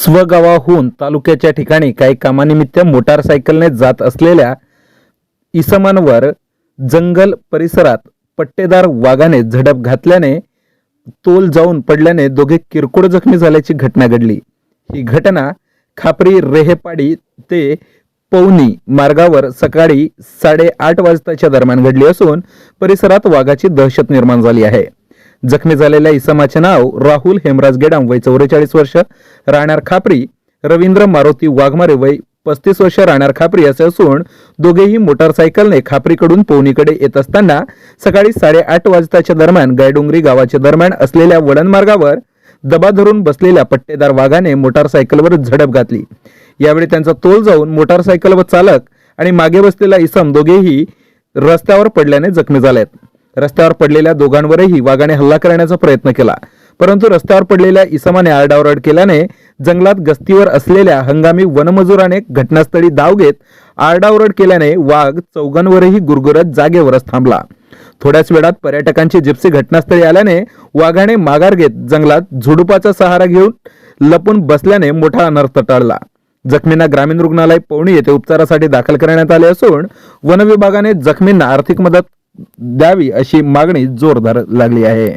स्वगावाहून तालुक्याच्या ठिकाणी काही कामानिमित्त मोटारसायकलने जात असलेल्या इसमांवर जंगल परिसरात पट्टेदार वाघाने झडप घातल्याने तोल जाऊन पडल्याने दोघे किरकोळ जखमी झाल्याची घटना घडली. ही घटना खापरी रेहेपाडी ते पवनी मार्गावर सकाळी साडेआठ वाजताच्या दरम्यान घडली असून परिसरात वाघाची दहशत निर्माण झाली आहे. जखमी झालेल्या इसमाचे नाव राहुल हेमराज गेडाम वय चौवेचाळीस वर्ष राहणार खापरी रवींद्र मारुती वाघमारे वय पस्तीस वर्ष राहणार खापरी असे असून दोघेही मोटारसायकलने खापरीकडून पोवणीकडे येत असताना सकाळी साडेआठ वाजताच्या दरम्यान गायडोंगरी गावाच्या दरम्यान असलेल्या वळणमार्गावर दबा धरून बसलेल्या पट्टेदार वाघाने मोटारसायकलवर झडप घातली. यावेळी त्यांचा तोल जाऊन मोटारसायकल व चालक आणि मागे बसलेला इसम दोघेही रस्त्यावर पडल्याने जखमी झालेत. रस्त्यावर पडलेल्या दोघांवरही वाघाने हल्ला करण्याचा प्रयत्न केला. परंतु रस्त्यावर पडलेल्या इसमाने आरडाओरड केल्याने जंगलात गस्तीवर असलेल्या हंगामी वनमजुराने घटनास्थळी धाव घेत आरडाओरड केल्याने वाघ चौघांवरही गुरगुरत जागेवरच थांबला. थोड्याच वेळात पर्यटकांची जिप्सी घटनास्थळी आल्याने वाघाने माघार घेत जंगलात झुडुपाचा सहारा घेऊन लपून बसल्याने मोठा अनर्थ टळला. जखमींना ग्रामीण रुग्णालय पवणी येथे उपचारासाठी दाखल करण्यात आले असून वन विभागाने जखमींना आर्थिक मदत द्यावी अशी मागणी जोरदार लागली आहे.